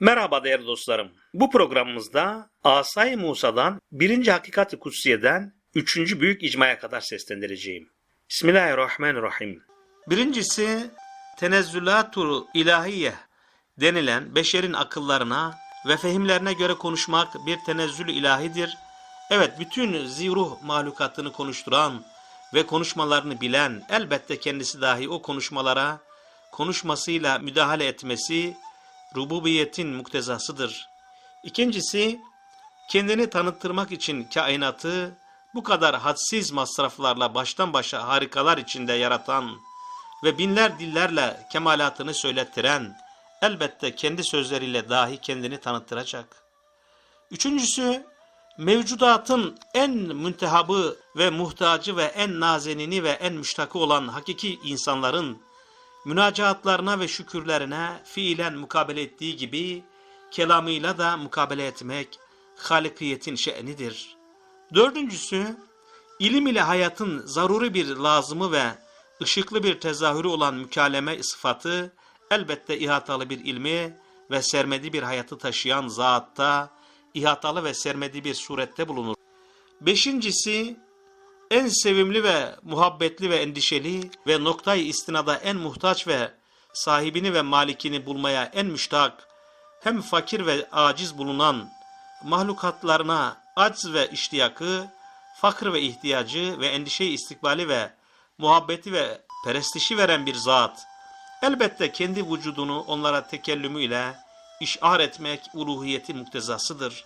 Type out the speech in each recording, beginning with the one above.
Merhaba değerli dostlarım. Bu programımızda Asay Musa'dan birinci hakikati kutsiyeden üçüncü büyük icmaya kadar seslendireceğim. Bismillahirrahmanirrahim. Birincisi tenezzülatur ilahiye denilen beşerin akıllarına ve fehimlerine göre konuşmak bir tenezzül ilahidir. Evet bütün ziruh mahlukatını konuşturan ve konuşmalarını bilen elbette kendisi dahi o konuşmalara konuşmasıyla müdahale etmesi rububiyetin muktezasıdır. İkincisi, kendini tanıttırmak için kainatı bu kadar hadsiz masraflarla baştan başa harikalar içinde yaratan ve binler dillerle kemalatını söylettiren, elbette kendi sözleriyle dahi kendini tanıttıracak. Üçüncüsü, mevcudatın en müntehabı ve muhtacı ve en nazenini ve en müştakı olan hakiki insanların münacaatlarına ve şükürlerine fiilen mukabele ettiği gibi kelamıyla da mukabele etmek halikiyetin şe'nidir. Dördüncüsü, ilim ile hayatın zaruri bir lazımı ve ışıklı bir tezahürü olan mükaleme sıfatı elbette ihatalı bir ilmi ve sermedi bir hayatı taşıyan zatta ihatalı ve sermedi bir surette bulunur. Beşincisi, en sevimli ve muhabbetli ve endişeli ve noktayı istinada en muhtaç ve sahibini ve malikini bulmaya en müştak, hem fakir ve aciz bulunan mahlukatlarına acz ve iştiyakı, fakr ve ihtiyacı ve endişeyi istikbali ve muhabbeti ve perestişi veren bir zat, elbette kendi vücudunu onlara tekellümüyle işar etmek uluhiyetin muktezasıdır.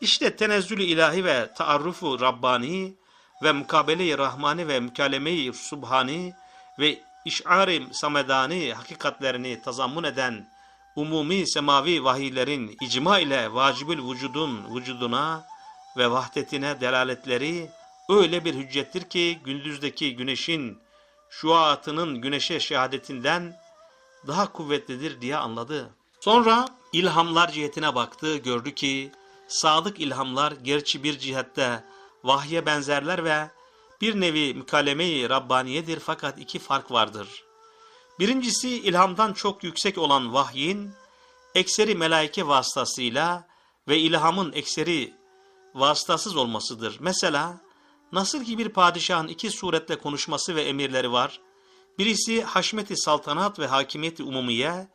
İşte tenezzülü ilahi ve taarrufu Rabbani, ve mukabele-i rahmani ve mükalemeyi subhani ve iş'ar-ı samedani hakikatlerini tazammun eden umumi semavi vahiylerin icma ile vacibül vücudun vücuduna ve vahdetine delaletleri öyle bir hüccettir ki gündüzdeki güneşin şuatının güneşe şehadetinden daha kuvvetlidir diye anladı. Sonra ilhamlar cihetine baktı, gördü ki sadık ilhamlar gerçi bir cihette vahye benzerler ve bir nevi mükaleme-i Rabbaniyedir fakat iki fark vardır. Birincisi ilhamdan çok yüksek olan vahyin ekseri melaike vasıtasıyla ve ilhamın ekseri vasıtasız olmasıdır. Mesela nasıl ki bir padişahın iki suretle konuşması ve emirleri var, birisi haşmeti saltanat ve hakimiyeti umumiye,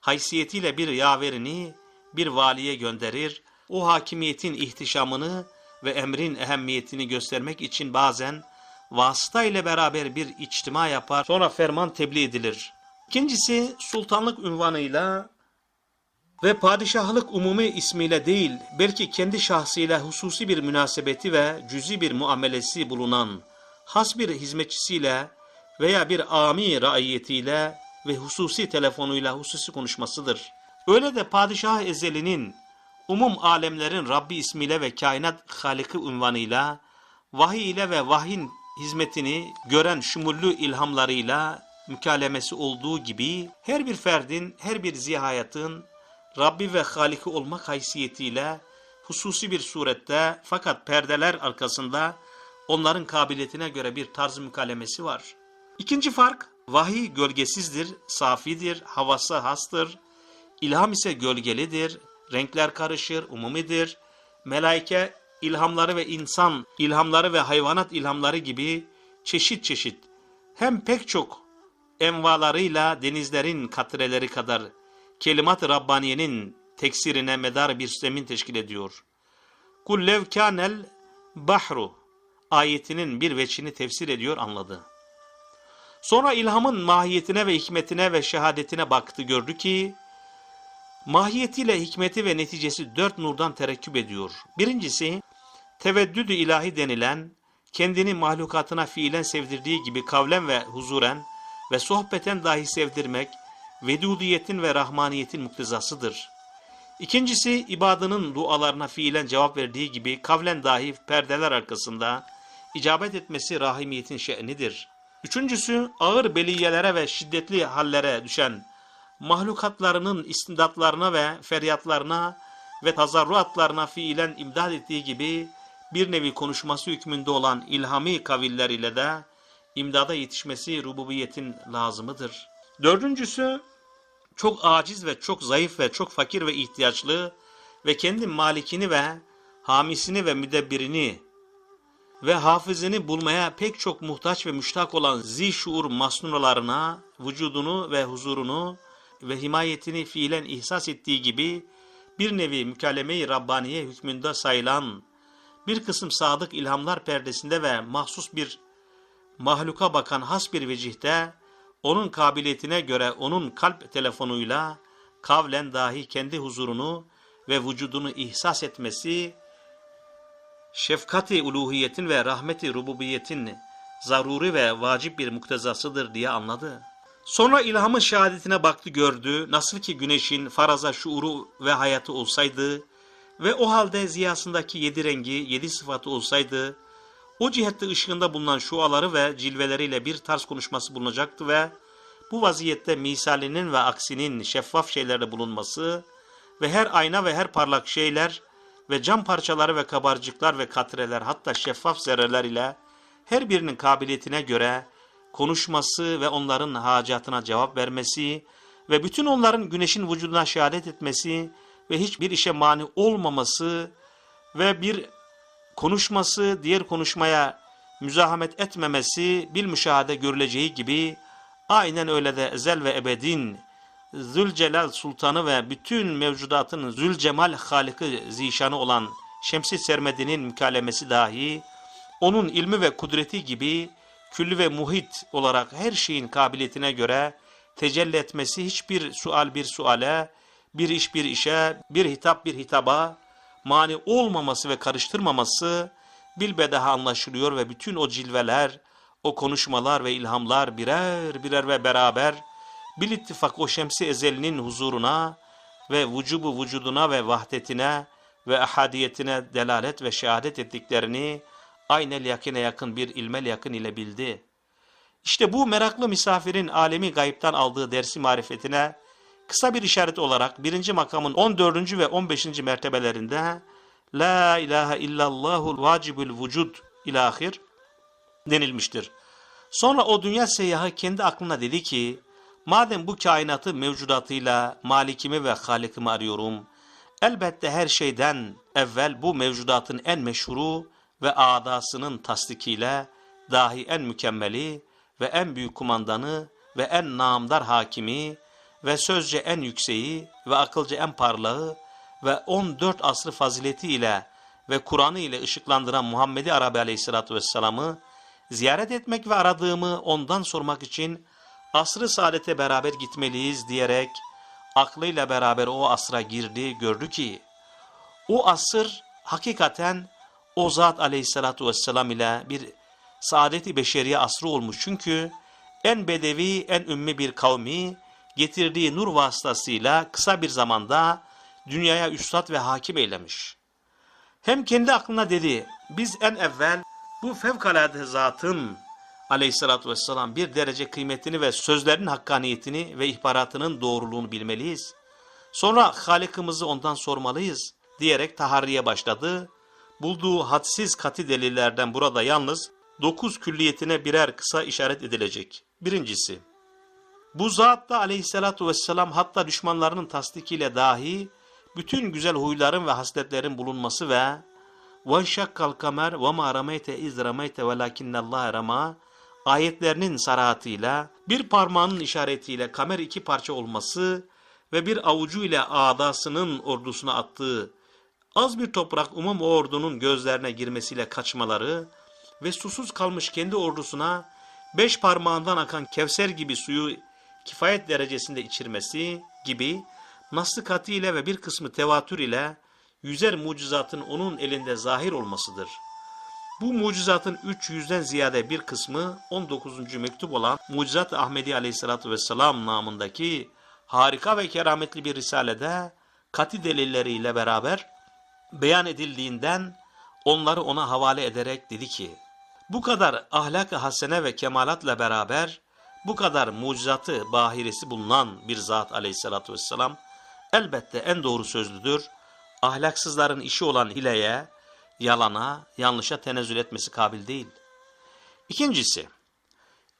haysiyetiyle bir yaverini bir valiye gönderir, o hakimiyetin ihtişamını ve emrin ehemmiyetini göstermek için bazen vasıta ile beraber bir içtima yapar sonra ferman tebliğ edilir. İkincisi sultanlık unvanıyla ve padişahlık umumi ismiyle değil belki kendi şahsıyla hususi bir münasebeti ve cüzi bir muamelesi bulunan has bir hizmetçisiyle veya bir ami raiyetiyle ve hususi telefonuyla hususi konuşmasıdır. Öyle de padişah ezelinin umum alemlerin Rabbi ismiyle ve kainat haliki unvanıyla, vahiy ile ve vahyin hizmetini gören şumullü ilhamlarıyla mükalemesi olduğu gibi her bir ferdin, her bir zihayatın Rabbi ve Haliki olmak haysiyetiyle hususi bir surette fakat perdeler arkasında onların kabiliyetine göre bir tarz mükalemesi var. İkinci fark, vahiy gölgesizdir, safidir, havası hastır, ilham ise gölgelidir, renkler karışır, umumidir. Melaike ilhamları ve insan ilhamları ve hayvanat ilhamları gibi çeşit çeşit hem pek çok envalarıyla denizlerin katreleri kadar kelimat-ı Rabbaniye'nin teksirine medar bir zemin teşkil ediyor. Kullev kânel bahru ayetinin bir veçini tefsir ediyor anladı. Sonra ilhamın mahiyetine ve hikmetine ve şehadetine baktı gördü ki mahiyetiyle hikmeti ve neticesi dört nurdan terekküp ediyor. Birincisi, teveddüdü ilahi denilen, kendini mahlukatına fiilen sevdirdiği gibi kavlen ve huzuren ve sohbeten dahi sevdirmek, vedudiyetin ve rahmaniyetin muktezasıdır. İkincisi, ibadının dualarına fiilen cevap verdiği gibi kavlen dahi perdeler arkasında icabet etmesi rahimiyetin şe'nidir. Üçüncüsü, ağır beliyelere ve şiddetli hallere düşen mahlukatlarının istimdatlarına ve feryatlarına ve tazarruatlarına fiilen imdad ettiği gibi bir nevi konuşması hükmünde olan ilhami kaviller ile de imdada yetişmesi rububiyetin lazımıdır. Dördüncüsü, çok aciz ve çok zayıf ve çok fakir ve ihtiyaçlı ve kendi malikini ve hamisini ve müdebbirini ve hafızını bulmaya pek çok muhtaç ve müştak olan zişuur masnunalarına vücudunu ve huzurunu ve himayetini fiilen ihsas ettiği gibi bir nevi mükalleme-i Rabbaniye hükmünde sayılan bir kısım sadık ilhamlar perdesinde ve mahsus bir mahluka bakan has bir vecihte onun kabiliyetine göre onun kalp telefonuyla kavlen dahi kendi huzurunu ve vücudunu ihsas etmesi şefkati uluhiyetin ve rahmeti rububiyetin zaruri ve vacip bir muktezasıdır diye anladı. Sonra ilhamın şehadetine baktı gördü, nasıl ki güneşin faraza şuuru ve hayatı olsaydı ve o halde ziyasındaki yedi rengi, yedi sıfatı olsaydı, o cihette ışığında bulunan şuaları ve cilveleriyle bir tarz konuşması bulunacaktı ve bu vaziyette misalinin ve aksinin şeffaf şeylerde bulunması ve her ayna ve her parlak şeyler ve cam parçaları ve kabarcıklar ve katreler hatta şeffaf zerreler ile her birinin kabiliyetine göre konuşması ve onların hacatına cevap vermesi ve bütün onların güneşin vücuduna şehadet etmesi ve hiçbir işe mani olmaması ve bir konuşması diğer konuşmaya müzahamet etmemesi bil müşahede görüleceği gibi aynen öyle de ezel ve ebedin Zülcelal Sultanı ve bütün mevcudatın Zülcemal Halıkı zişanı olan Şemsi Sermedi'nin mükalemesi dahi onun ilmi ve kudreti gibi küllü ve muhit olarak her şeyin kabiliyetine göre tecelli etmesi hiçbir sual bir suale, bir iş bir işe, bir hitap bir hitaba mani olmaması ve karıştırmaması bilbedaha anlaşılıyor ve bütün o cilveler, o konuşmalar ve ilhamlar birer birer ve beraber bil ittifak o şemsi ezelinin huzuruna ve vücubu vücuduna ve vahdetine ve ahadiyetine delalet ve şehadet ettiklerini aynel yakine yakın bir ilmel yakın ile bildi. İşte bu meraklı misafirin alemi gayipten aldığı dersi marifetine kısa bir işaret olarak birinci makamın 14. ve 15. mertebelerinde La ilahe illallahul vacibül vücud ilahir denilmiştir. Sonra o dünya seyyahı kendi aklına dedi ki madem bu kainatı mevcudatıyla malikimi ve halikimi arıyorum elbette her şeyden evvel bu mevcudatın en meşhuru ve adasının tasdikiyle dahi en mükemmeli ve en büyük kumandanı ve en namdar hakimi ve sözce en yükseği ve akılca en parlağı ve 14 asrı fazileti ile ve Kur'an'ı ile ışıklandıran Muhammed Arabi Aleyhisselatü Vesselam'ı ziyaret etmek ve aradığımı ondan sormak için asrı saadete beraber gitmeliyiz diyerek aklıyla beraber o asra girdi gördü ki o asır hakikaten o zat aleyhissalatu vesselam ile bir saadeti beşeriye asrı olmuş. Çünkü en bedevi, en ümmi bir kavmi getirdiği nur vasıtasıyla kısa bir zamanda dünyaya üstad ve hakim eylemiş. Hem kendi aklına dedi, biz en evvel bu fevkalade zatın aleyhissalatü vesselam bir derece kıymetini ve sözlerin hakkaniyetini ve ihbaratının doğruluğunu bilmeliyiz. Sonra Halikimizi ondan sormalıyız diyerek taharriye başladı bulduğu hadsiz katı delillerden burada yalnız dokuz külliyetine birer kısa işaret edilecek. Birincisi, bu zat da aleyhissalatu vesselam hatta düşmanlarının tasdikiyle dahi bütün güzel huyların ve hasletlerin bulunması ve وَنْشَكَّ الْقَمَرْ وَمَا رَمَيْتَ اِذْ رَمَيْتَ وَلَكِنَّ اللّٰهَ رَمَى ayetlerinin sarahatıyla bir parmağının işaretiyle kamer iki parça olması ve bir avucu ile adasının ordusuna attığı Az bir toprak umum ordunun gözlerine girmesiyle kaçmaları ve susuz kalmış kendi ordusuna beş parmağından akan kevser gibi suyu kifayet derecesinde içirmesi gibi naslı katı ile ve bir kısmı tevatür ile yüzer mucizatın onun elinde zahir olmasıdır. Bu mucizatın 300'den ziyade bir kısmı 19. mektup olan Mucizat-ı Ahmedi Aleyhisselatü Vesselam namındaki harika ve kerametli bir risalede katı delilleriyle beraber beyan edildiğinden onları ona havale ederek dedi ki, bu kadar ahlak-ı hasene ve kemalatla beraber bu kadar mucizatı bahiresi bulunan bir zat aleyhissalatü vesselam elbette en doğru sözlüdür. Ahlaksızların işi olan hileye, yalana, yanlışa tenezzül etmesi kabil değil. İkincisi,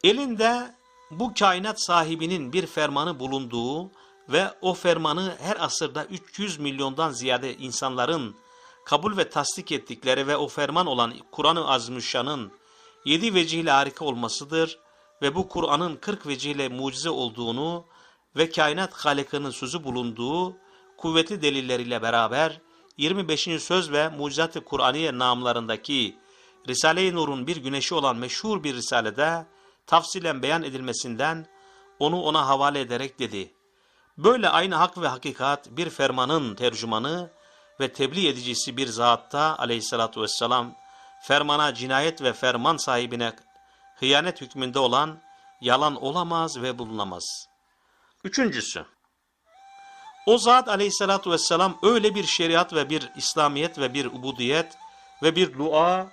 elinde bu kainat sahibinin bir fermanı bulunduğu ve o fermanı her asırda 300 milyondan ziyade insanların kabul ve tasdik ettikleri ve o ferman olan Kur'an-ı Azimüşşan'ın 7 vecihle harika olmasıdır ve bu Kur'an'ın 40 vecihle mucize olduğunu ve kainat halikinin sözü bulunduğu kuvvetli delilleriyle beraber 25. söz ve mucizat-ı Kur'aniye namlarındaki Risale-i Nur'un bir güneşi olan meşhur bir risalede tafsilen beyan edilmesinden onu ona havale ederek dedi. Böyle aynı hak ve hakikat bir fermanın tercümanı ve tebliğ edicisi bir zatta aleyhissalatu vesselam fermana cinayet ve ferman sahibine hıyanet hükmünde olan yalan olamaz ve bulunamaz. Üçüncüsü, o zat aleyhissalatu vesselam öyle bir şeriat ve bir İslamiyet ve bir ubudiyet ve bir dua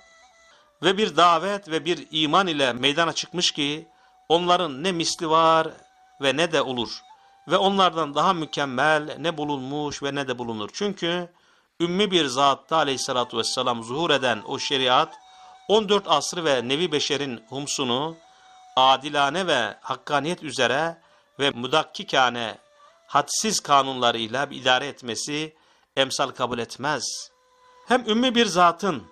ve bir davet ve bir iman ile meydana çıkmış ki onların ne misli var ve ne de olur ve onlardan daha mükemmel ne bulunmuş ve ne de bulunur. Çünkü ümmi bir zatta aleyhissalatu vesselam zuhur eden o şeriat 14 asrı ve nevi beşerin humsunu adilane ve hakkaniyet üzere ve mudakkikane hadsiz kanunlarıyla idare etmesi emsal kabul etmez. Hem ümmi bir zatın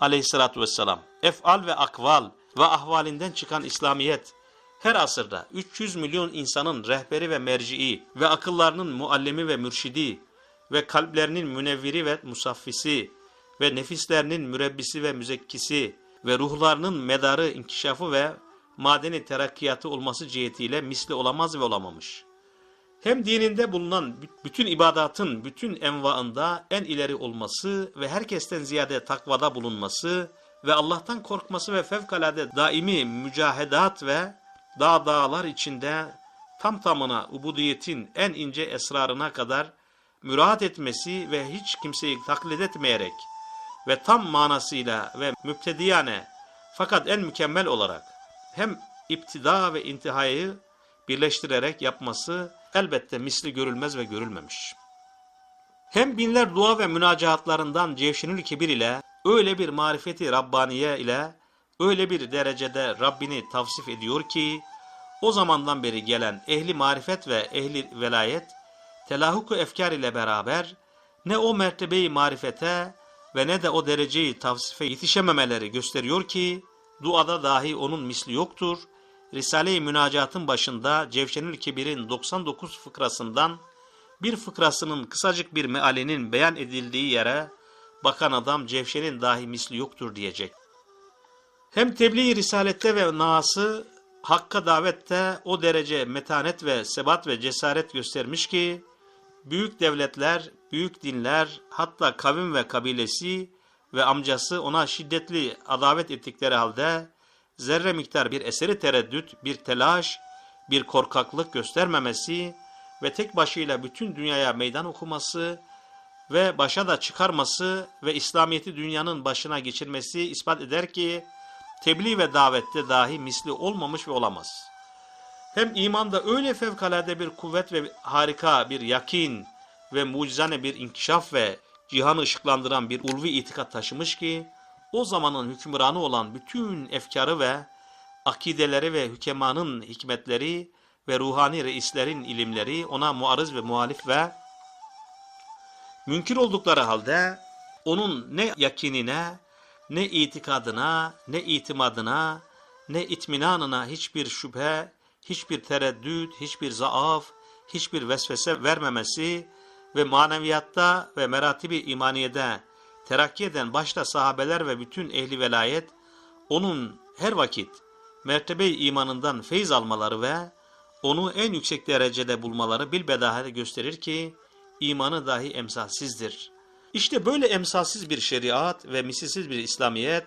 aleyhissalatü vesselam efal ve akval ve ahvalinden çıkan İslamiyet her asırda 300 milyon insanın rehberi ve merci'i ve akıllarının muallimi ve mürşidi ve kalplerinin münevviri ve musaffisi ve nefislerinin mürebbisi ve müzekkisi ve ruhlarının medarı, inkişafı ve madeni terakkiyatı olması cihetiyle misli olamaz ve olamamış. Hem dininde bulunan bütün ibadatın bütün envaında en ileri olması ve herkesten ziyade takvada bulunması ve Allah'tan korkması ve fevkalade daimi mücahedat ve dağ dağlar içinde tam tamına ubudiyetin en ince esrarına kadar müraat etmesi ve hiç kimseyi taklit etmeyerek ve tam manasıyla ve müptediyane fakat en mükemmel olarak hem iptida ve intihayı birleştirerek yapması elbette misli görülmez ve görülmemiş. Hem binler dua ve münacaatlarından Cevşenül Kebir ile öyle bir marifeti Rabbaniye ile öyle bir derecede Rabbini tavsif ediyor ki o zamandan beri gelen ehli marifet ve ehli velayet telahuku efkar ile beraber ne o mertebeyi marifete ve ne de o dereceyi tavsife yetişememeleri gösteriyor ki duada dahi onun misli yoktur. Risale-i Münacat'ın başında Cevşenül Kebir'in 99 fıkrasından bir fıkrasının kısacık bir mealinin beyan edildiği yere bakan adam Cevşen'in dahi misli yoktur diyecek. Hem tebliğ risalette ve naası hakka davette o derece metanet ve sebat ve cesaret göstermiş ki büyük devletler, büyük dinler, hatta kavim ve kabilesi ve amcası ona şiddetli adavet ettikleri halde zerre miktar bir eseri tereddüt, bir telaş, bir korkaklık göstermemesi ve tek başıyla bütün dünyaya meydan okuması ve başa da çıkarması ve İslamiyet'i dünyanın başına geçirmesi ispat eder ki tebliğ ve davette dahi misli olmamış ve olamaz. Hem imanda öyle fevkalade bir kuvvet ve harika bir yakin ve mucizane bir inkişaf ve cihanı ışıklandıran bir ulvi itikat taşımış ki, o zamanın hükümranı olan bütün efkarı ve akideleri ve hükemanın hikmetleri ve ruhani reislerin ilimleri ona muarız ve muhalif ve münkir oldukları halde onun ne yakinine, ne itikadına, ne itimadına, ne itminanına hiçbir şüphe, hiçbir tereddüt, hiçbir zaaf, hiçbir vesvese vermemesi ve maneviyatta ve meratibi imaniyede terakki eden başta sahabeler ve bütün ehli velayet, onun her vakit mertebe imanından feyz almaları ve onu en yüksek derecede bulmaları bilbedahede gösterir ki, imanı dahi emsalsizdir. İşte böyle emsalsiz bir şeriat ve misilsiz bir İslamiyet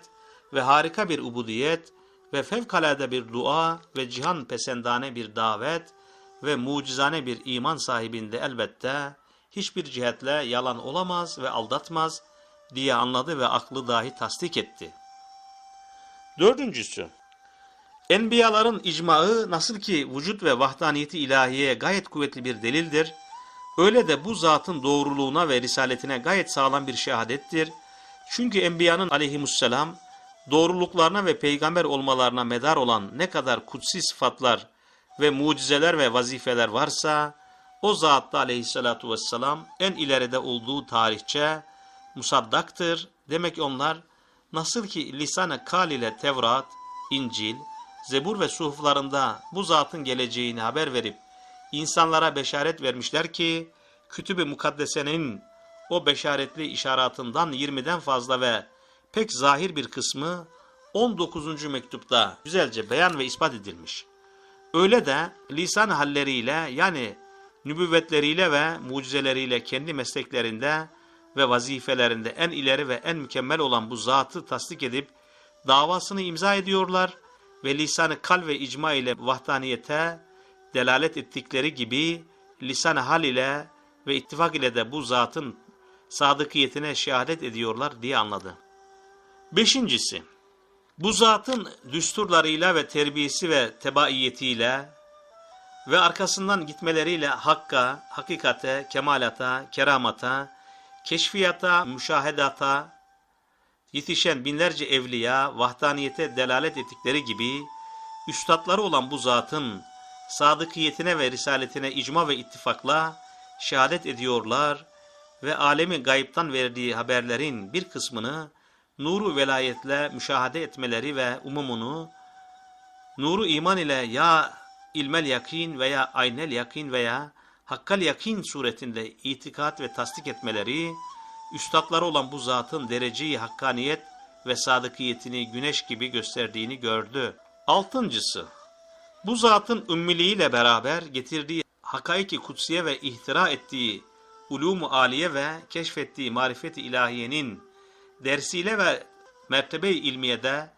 ve harika bir ubudiyet ve fevkalade bir dua ve cihan pesendane bir davet ve mucizane bir iman sahibinde elbette hiçbir cihetle yalan olamaz ve aldatmaz diye anladı ve aklı dahi tasdik etti. Dördüncüsü, Enbiyaların icmağı nasıl ki vücut ve vahdaniyeti ilahiyeye gayet kuvvetli bir delildir, öyle de bu zatın doğruluğuna ve risaletine gayet sağlam bir şehadettir. Çünkü Enbiyanın aleyhimusselam doğruluklarına ve peygamber olmalarına medar olan ne kadar kutsi sıfatlar ve mucizeler ve vazifeler varsa, o zatta aleyhissalatu vesselam en ileride olduğu tarihçe musaddaktır. Demek onlar nasıl ki lisan-ı kal ile Tevrat, İncil, Zebur ve suhuflarında bu zatın geleceğini haber verip insanlara beşaret vermişler ki Kütüb-i Mukaddese'nin o beşaretli işaratından 20'den fazla ve pek zahir bir kısmı 19. mektupta güzelce beyan ve ispat edilmiş. Öyle de lisan halleriyle yani nübüvvetleriyle ve mucizeleriyle kendi mesleklerinde ve vazifelerinde en ileri ve en mükemmel olan bu zatı tasdik edip davasını imza ediyorlar ve lisan-ı kal ve icma ile vahdaniyete delalet ettikleri gibi lisan-ı hal ile ve ittifak ile de bu zatın sadıkiyetine şehadet ediyorlar diye anladı. Beşincisi, bu zatın düsturlarıyla ve terbiyesi ve tebaiyetiyle ve arkasından gitmeleriyle hakka, hakikate, kemalata, keramata, keşfiyata, müşahedata yetişen binlerce evliya vahdaniyete delalet ettikleri gibi üstadları olan bu zatın sadıkiyetine ve risaletine icma ve ittifakla şehadet ediyorlar ve alemi gayiptan verdiği haberlerin bir kısmını nuru velayetle müşahede etmeleri ve umumunu nuru iman ile ya ilmel yakin veya aynel yakin veya hakkal yakin suretinde itikat ve tasdik etmeleri, üstadları olan bu zatın dereceyi hakkaniyet ve sadıkiyetini güneş gibi gösterdiğini gördü. Altıncısı, bu zatın ümmiliğiyle beraber getirdiği hakaiki kutsiye ve ihtira ettiği ulûmu aliye ve keşfettiği marifeti ilahiyenin dersiyle ve mertebe-i ilmiyede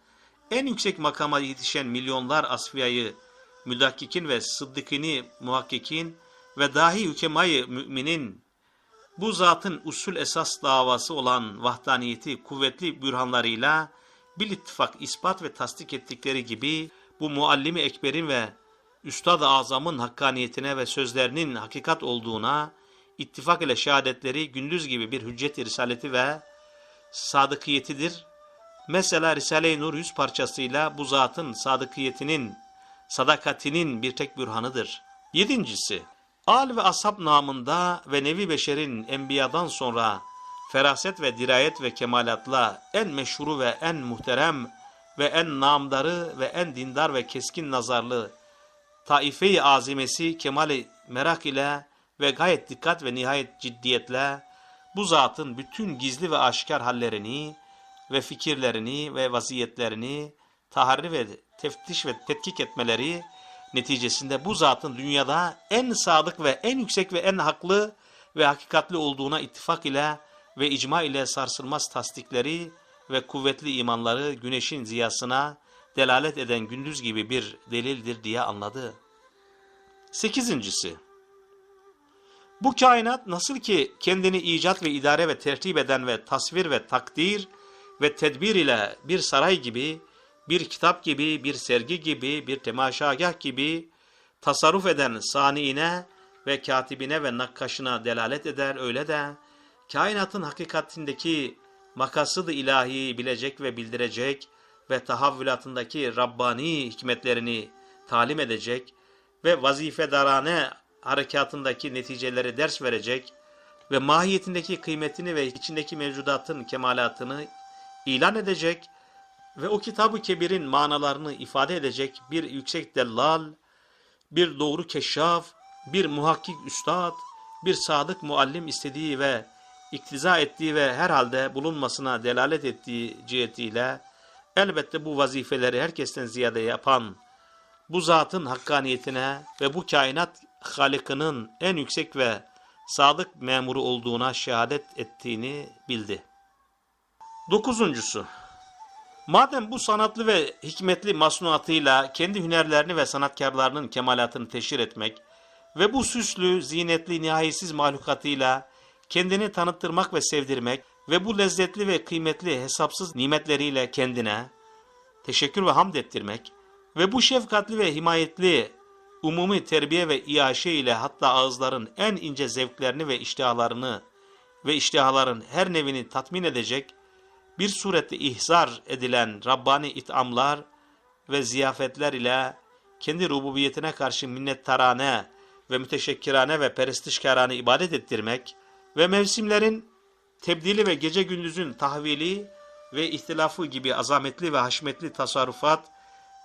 en yüksek makama yetişen milyonlar asfiyayı, müdakkikin ve sıddıkini muhakkikin ve dahi hükemayı müminin bu zatın usul esas davası olan vahdaniyeti kuvvetli bürhanlarıyla bil ittifak ispat ve tasdik ettikleri gibi bu muallimi ekberin ve üstad-ı azamın hakkaniyetine ve sözlerinin hakikat olduğuna ittifak ile şehadetleri gündüz gibi bir hüccet-i risaleti ve sadıkiyetidir. Mesela Risale-i Nur yüz parçasıyla bu zatın sadıkiyetinin, sadakatinin bir tek bürhanıdır. Yedincisi, Al ve ashab namında ve nevi beşerin enbiyadan sonra feraset ve dirayet ve kemalatla en meşhuru ve en muhterem ve en namdarı ve en dindar ve keskin nazarlı taife-i azimesi kemali merak ile ve gayet dikkat ve nihayet ciddiyetle bu zatın bütün gizli ve aşikar hallerini ve fikirlerini ve vaziyetlerini taharri ve teftiş ve tetkik etmeleri neticesinde bu zatın dünyada en sadık ve en yüksek ve en haklı ve hakikatli olduğuna ittifak ile ve icma ile sarsılmaz tasdikleri ve kuvvetli imanları güneşin ziyasına delalet eden gündüz gibi bir delildir diye anladı. Sekizincisi, bu kainat nasıl ki kendini icat ve idare ve tertip eden ve tasvir ve takdir ve tedbir ile bir saray gibi, bir kitap gibi, bir sergi gibi, bir temaşagah gibi tasarruf eden saniine ve katibine ve nakkaşına delalet eder öyle de kainatın hakikatindeki makasıd-ı ilahiyi bilecek ve bildirecek ve tahavvülatındaki Rabbani hikmetlerini talim edecek ve vazifedarane harekatındaki neticeleri ders verecek ve mahiyetindeki kıymetini ve içindeki mevcudatın kemalatını ilan edecek ve o kitabı kebirin manalarını ifade edecek bir yüksek dellal, bir doğru keşşaf, bir muhakkik üstad, bir sadık muallim istediği ve iktiza ettiği ve herhalde bulunmasına delalet ettiği cihetiyle elbette bu vazifeleri herkesten ziyade yapan bu zatın hakkaniyetine ve bu kainat Halık'ının en yüksek ve sadık memuru olduğuna şehadet ettiğini bildi. Dokuzuncusu, madem bu sanatlı ve hikmetli masnuatıyla kendi hünerlerini ve sanatkarlarının kemalatını teşhir etmek ve bu süslü, zinetli, nihayetsiz mahlukatıyla kendini tanıttırmak ve sevdirmek ve bu lezzetli ve kıymetli hesapsız nimetleriyle kendine teşekkür ve hamd ettirmek ve bu şefkatli ve himayetli umumi terbiye ve iaşe ile hatta ağızların en ince zevklerini ve iştihlarını ve iştihların her nevini tatmin edecek bir surette ihzar edilen Rabbani it'amlar ve ziyafetler ile kendi rububiyetine karşı minnettarane ve müteşekkirane ve perestişkarane ibadet ettirmek ve mevsimlerin tebdili ve gece gündüzün tahvili ve ihtilafı gibi azametli ve haşmetli tasarrufat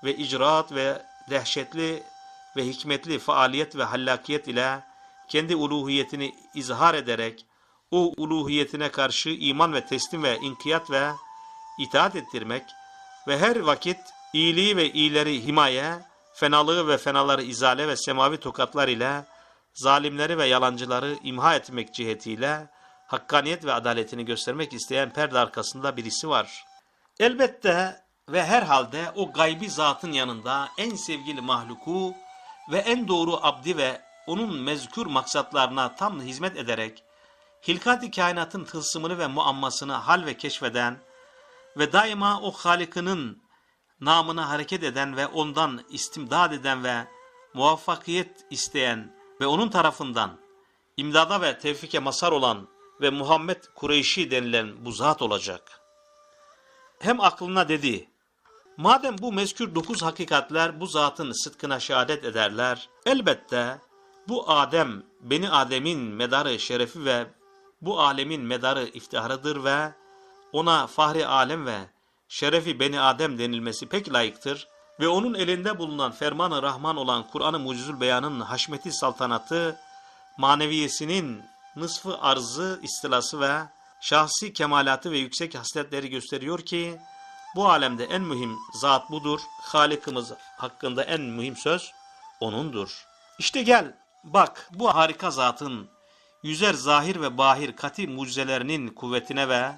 ve icraat ve dehşetli ve hikmetli faaliyet ve hallakiyet ile kendi uluhiyetini izhar ederek o uluhiyetine karşı iman ve teslim ve inkiyat ve itaat ettirmek ve her vakit iyiliği ve iyileri himaye, fenalığı ve fenaları izale ve semavi tokatlar ile zalimleri ve yalancıları imha etmek cihetiyle hakkaniyet ve adaletini göstermek isteyen perde arkasında birisi var. Elbette ve herhalde o gaybi zatın yanında en sevgili mahluku ve en doğru abdi ve onun mezkür maksatlarına tam hizmet ederek hilkat-i kainatın tılsımını ve muammasını hal ve keşfeden ve daima o Halik'inin namına hareket eden ve ondan istimdad eden ve muvaffakiyet isteyen ve onun tarafından imdada ve tevfike masar olan ve Muhammed Kureyşi denilen bu zat olacak. Hem aklına dedi, madem bu mezkür dokuz hakikatler bu zatın sıdkına şehadet ederler, elbette bu Adem, beni Adem'in medarı şerefi ve bu alemin medarı iftiharıdır ve ona fahri alem ve şerefi beni Adem denilmesi pek layıktır ve onun elinde bulunan ferman-ı Rahman olan Kur'an-ı Mucizül Beyan'ın haşmeti saltanatı, maneviyesinin nısfı arzı istilası ve şahsi kemalatı ve yüksek hasletleri gösteriyor ki, bu alemde en mühim zat budur, Halikimiz hakkında en mühim söz O'nundur. İşte gel, bak bu harika zatın yüzer zahir ve bahir kati mucizelerinin kuvvetine ve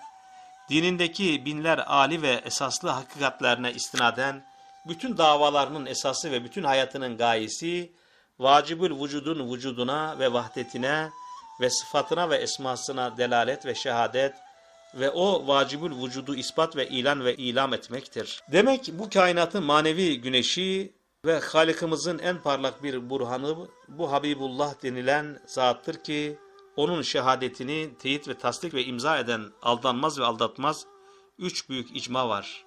dinindeki binler ali ve esaslı hakikatlerine istinaden bütün davalarının esası ve bütün hayatının gayesi vacibül vücudun vücuduna ve vahdetine ve sıfatına ve esmasına delalet ve şehadet ve o vacibül vücudu ispat ve ilan ve ilam etmektir. Demek bu kainatın manevi güneşi ve Halikimizin en parlak bir burhanı bu Habibullah denilen zattır ki onun şehadetini teyit ve tasdik ve imza eden aldanmaz ve aldatmaz üç büyük icma var.